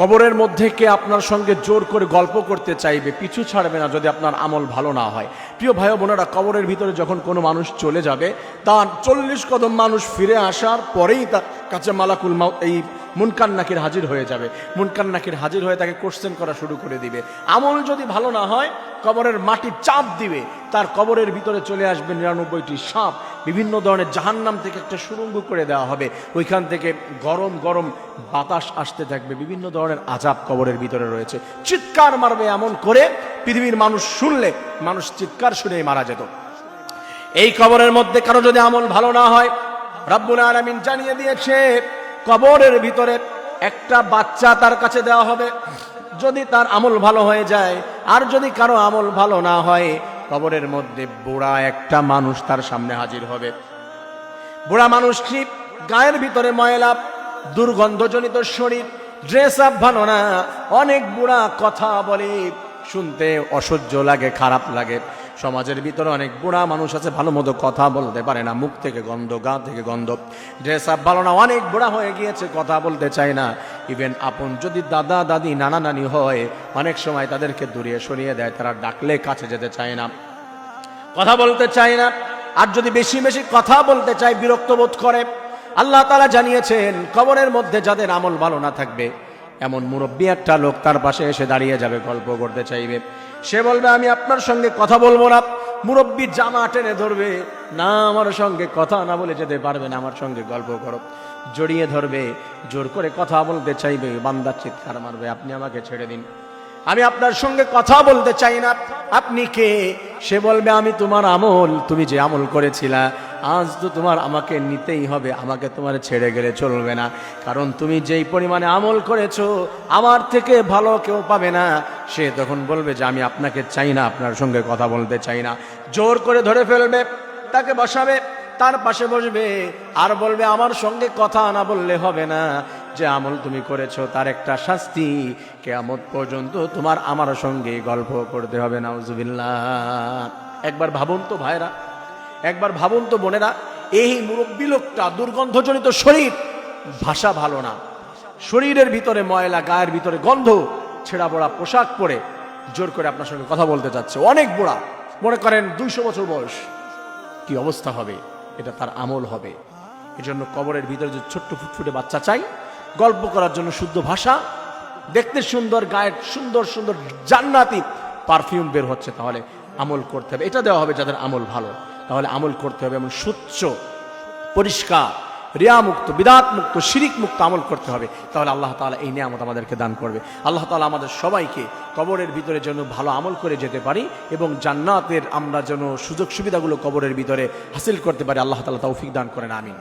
কবরের মধ্যে কে আপনার সঙ্গে জোর করে গল্প করতে চাইবে, পিছু ছাড়বে না যদি আপনার আমল ভালো না হয়। প্রিয় ভাই বোনেরা, কবরের ভিতরে যখন কোনো মানুষ চলে যাবে, তার চল্লিশ কদম মানুষ ফিরে আসার পরেই তার কাছে মালাকুল এই মুনকান নাকির হাজির হয়ে যাবে। মুনকান নাকির হাজির হয়ে তাকে কোশ্চেন করা শুরু করে দিবে। আমল যদি ভালো না হয়, কবরের মাটি চাপ দিবে। তার কবরের ভিতরে চলে আসবে নিরানব্বইটি সাপ। বিভিন্ন ধরনের জাহান্নাম থেকে একটা সুরঙ্গ করে দেওয়া হবে। ওইখান থেকে গরম গরম বাতাস আসতে থাকবে। বিভিন্ন ধরনের আজাব কবরের ভিতরে রয়েছে। চিৎকার মারবে এমন করে পৃথিবীর মানুষ শুনলে, মানুষ চিৎকার শুনেই মারা যেত। এই কবরের মধ্যে কারও যদি আমল ভালো না হয়, রাব্বুল আলামিন জানিয়ে দিয়েছে কবরের ভিতরে একটা বাচ্চা তার কাছে দেওয়া হবে। যদি তার আমল ভালো হয়ে যায়, আর যদি কারও আমল ভালো না হয়, কবরের মধ্যে বুড়া একটা মানুষ তার সামনে হাজির হবে। বুড়া মানুষটি গায়ের ভিতরে ময়লা, দুর্গন্ধজনিত শরীর ড্রেস আপ ভালো না, অনেক বুড়া কথা বলে, শুনতে অসহ্য লাগে, খারাপ লাগে। সমাজের ভিতরে অনেক বুড়া মানুষ আছে, ভালো মতো কথা বলতে পারে না, মুখ থেকে গন্ধ, গা থেকে গন্ধ। ড্রেস আপ ভালো না, অনেক বুড়া হয়ে গিয়েছে, কথা বলতে চায় না। ইভেন আপন যদি দাদা, দাদি, নানা, নানি হয়, অনেক সময় তাদেরকে দূরিয়ে সরিয়ে দেয়, তারা ডাকলে কাছে যেতে চায় না। কথা বলতে চায় না। আর যদি বেশি বেশি কথা বলতে চায়, বিরক্ত বোধ করে। আল্লাহ তারা জানিয়েছেন, কবরের মধ্যে যাদের আমল ভালো না থাকবে এমন মুরব্বী একটা লোক তার পাশে এসে দাঁড়িয়ে যাবে, গল্প করতে চাইবে। সে বলবে, আমি আপনার সঙ্গে কথা বলব না। মুরব্বী জামা টেনে ধরবে। না, আমার সঙ্গে কথা না বলে যেতে পারবে না। আমার সঙ্গে গল্প করো। জড়িয়ে ধরবে, জোর করে কথা বলতে চাইবে বান্দার চিৎকার মারবে, আপনি আমাকে ছেড়ে দিন। আমি আপনার সঙ্গে কথা বলতে চাই না। আপনি কে? সে বলবে, আমি তোমার আমল, তুমি যে আমল করেছিলা, আজ তো তোমার আমাকে নিতেই হবে, আমাকে তোমার ছেড়ে গেলে চলবে না। কারণ তুমি যেই পরিমাণে আমল করেছ, আমার থেকে ভালো কেউ পাবে না। সে তখন বলবে যে, আমি আপনাকে চাই না, আপনার সঙ্গে কথা বলতে চাই না। জোর করে ধরে ফেলবে, তাকে বসাবে, তার পাশে বসবে, আর বলবে, আমার সঙ্গে কথা না বললে হবে না। যে আমল তুমি করেছ, তার একটা শাস্তি। কেয়ামত পর্যন্ত তোমার আমার সঙ্গে গল্প করতে হবে, নাউজুবিল্লাহ। একবার ভাবুন তো ভাইরা, একবার ভাবুন তো বোনেরা, এই মুরব্বী লোকটা দুর্গন্ধজনিত শরীর, ভাষা ভালো না। শরীরের ভিতরে ময়লা, গায়ের ভিতরে গন্ধ, ছেঁড়া বড়া পোশাক পরে জোর করে আপনার সঙ্গে কথা বলতে যাচ্ছে অনেক বুড়া, মনে করেন দুইশো বছর বয়স। কি অবস্থা হবে? এটা তার আমল হবে। এজন্য কবরের ভিতরে যে ছোট্ট ফুটফুটে বাচ্চা চাই গল্প করার জন্য শুদ্ধ ভাষা, দেখতে সুন্দর, গায়ের সুন্দর সুন্দর, জান্নাতি পারফিউম বের হচ্ছে, তাহলে আমল করতে হবে। এটা দেওয়া হবে যাদের আমল ভালো, তাহলে আমল করতে হবে এমন স্বচ্ছ, পরিষ্কার রিয়া মুক্ত বিদাত মুক্ত শিরিক মুক্ত আমল করতে হবে, তাহলে আল্লাহ তাআলা এই নিয়ামত আমাদেরকে দান করবে। আল্লাহ তালা আমাদের সবাইকে কবরের ভিতরে যেন ভালো আমল করে যেতে পারি এবং জান্নাতের আমরা যেন সুযোগ সুবিধাগুলো কবরের ভিতরে হাসিল করতে পারি, আল্লাহ তালা তৌফিক দান করেন, আমিন।